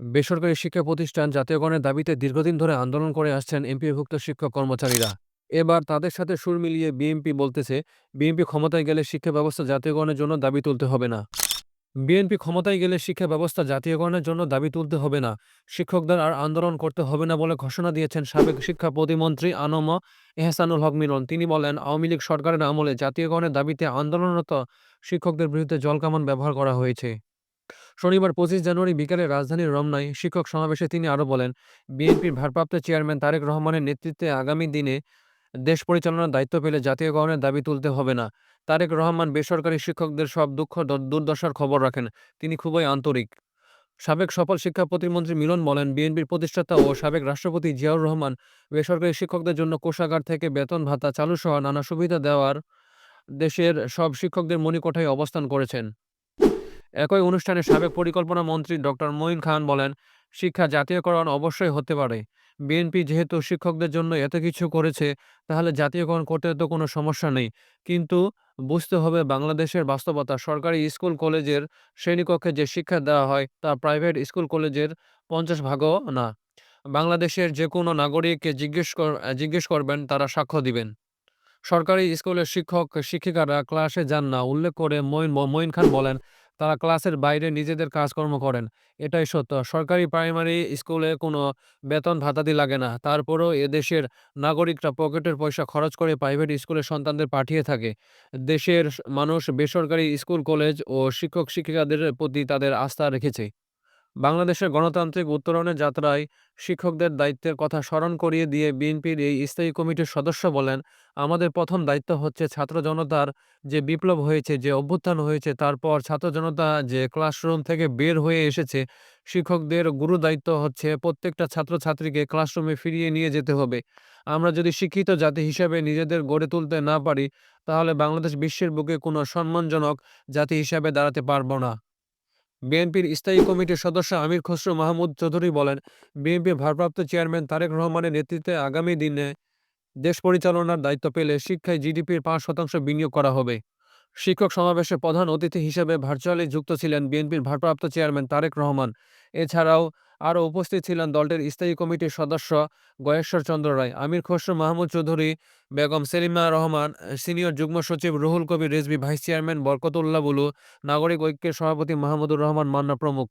বেসরকারি শিক্ষা প্রতিষ্ঠান জাতীয়করণের দাবিতে দীর্ঘদিন ধরে আন্দোলন করে আসছেন এমপিভুক্ত শিক্ষক কর্মচারীরা। এবার তাদের সাথে সুর মিলিয়ে বিএনপি বলতেছে, বিএনপি ক্ষমতায় গেলে শিক্ষা ব্যবস্থা জাতীয়করণের জন্য দাবি তুলতে হবে না। বিএনপি ক্ষমতায় গেলে শিক্ষা ব্যবস্থা জাতীয়করণের জন্য দাবি তুলতে হবে না। শিক্ষকদের আর আন্দোলন করতে হবে না বলে ঘোষণা দিয়েছেন সাবেক শিক্ষা প্রতিমন্ত্রী আনম এহসানুল হক মিলন। তিনি বলেন, আওয়ামী লীগ সরকারের আমলে জাতীয়করণের দাবিতে আন্দোলনরত শিক্ষকদের বিরুদ্ধে জলকামান ব্যবহার করা হয়েছে। শনিবার পঁচিশ জানুয়ারি বিকালে রাজধানীর রমনায় শিক্ষক সমাবেশে তিনি আরও বলেন, বিএনপির ভারপ্রাপ্ত চেয়ারম্যান তারেক রহমানের নেতৃত্বে আগামী দিনে দেশ পরিচালনার দায়িত্ব পেলে জাতীয়করণের দাবি তুলতে হবে না। তারেক রহমান বেসরকারি শিক্ষকদের সব দুঃখ দুর্দশার খবর রাখেন। তিনি খুবই আন্তরিক। সাবেক সফল শিক্ষা প্রতিমন্ত্রী মিলন বলেন, বিএনপির প্রতিষ্ঠাতা ও সাবেক রাষ্ট্রপতি জিয়াউর রহমান বেসরকারি শিক্ষকদের জন্য কোষাগার থেকে বেতন ভাতা চালু সহ নানা সুবিধা দেওয়ার দেশের সব শিক্ষকদের মনিকোঠায় অবস্থান করেছেন। একই অনুষ্ঠানে সাবেক পরিকল্পনা মন্ত্রী ডক্টর মঈন খান বলেন, শিক্ষা জাতীয়করণ অবশ্যই হতে পারে। বিএনপি যেহেতু শিক্ষকদের জন্য এত কিছু করেছে, তাহলে জাতীয়করণ করতে তো কোনো সমস্যা নেই। কিন্তু বুঝতে হবে বাংলাদেশের বাস্তবতা। সরকারি স্কুল কলেজের শ্রেণীকক্ষে যে শিক্ষা দেওয়া হয়, তা প্রাইভেট স্কুল কলেজের পঞ্চাশ ভাগও না। বাংলাদেশের যে কোনো নাগরিককে জিজ্ঞেস জিজ্ঞেস করবেন, তারা সাক্ষ্য দিবেন। সরকারি স্কুলের শিক্ষক, শিক্ষিকারা ক্লাসে যান না, উল্লেখ করে মঈন মঈন খান বলেন তারা ক্লাসের বাইরে নিজেদের কাজকর্ম করেন। এটাই সত্য। সরকারি প্রাইমারি স্কুলে কোনো বেতন ভাতাদি লাগে না। তারপরেও এদেশের নাগরিকরা পকেটের পয়সা খরচ করে প্রাইভেট স্কুলে সন্তানদের পাঠিয়ে থাকে। দেশের মানুষ বেসরকারি স্কুল, কলেজ ও শিক্ষক শিক্ষিকাদের প্রতি তাদের আস্থা রেখেছে। বাংলাদেশের গণতান্ত্রিক উত্তরণের যাত্রায় শিক্ষকদের দায়িত্বের কথা স্মরণ করিয়ে দিয়ে বিএনপির এই স্থায়ী কমিটির সদস্য বলেন, আমাদের প্রথম দায়িত্ব হচ্ছে ছাত্র জনতার যে বিপ্লব হয়েছে, যে অভ্যুত্থান হয়েছে তারপর ছাত্র জনতা যে ক্লাসরুম থেকে বের হয়ে এসেছে, শিক্ষকদের গুরু দায়িত্ব হচ্ছে প্রত্যেকটা ছাত্রছাত্রীকে ক্লাসরুমে ফিরিয়ে নিয়ে যেতে হবে। আমরা যদি শিক্ষিত জাতি হিসেবে নিজেদের গড়ে তুলতে না পারি, তাহলে বাংলাদেশ বিশ্বের বুকে কোনো সম্মানজনক জাতি হিসাবে দাঁড়াতে পারব না। বিএনপির স্থায়ী কমিটির সদস্য আমির খসরু মাহমুদ চৌধুরী বলেন, বিএনপির ভারপ্রাপ্ত চেয়ারম্যান তারেক রহমানের নেতৃত্বে আগামী দিনে দেশ পরিচালনার দায়িত্ব পেলে শিক্ষায় জিডিপির পাঁচ শতাংশ বিনিয়োগ করা হবে। শিক্ষক সমাবেশে প্রধান অতিথি হিসেবে ভার্চুয়ালি যুক্ত ছিলেন বিএনপির ভারপ্রাপ্ত চেয়ারম্যান তারেক রহমান। এছাড়াও আরও উপস্থিত ছিলেন দলটির স্থায়ী কমিটির সদস্য গয়েশ্বর চন্দ্র রায়, আমির খসরু, মাহমুদ চৌধুরী, বেগম সেলিমা রহমান, সিনিয়র যুগ্ম সচিব রুহুল কবির রেজবি ভাইস চেয়ারম্যান বরকতুল্লাহ বুলু, নাগরিক ঐক্যের সভাপতি মাহমুদুর রহমান মান্না প্রমুখ।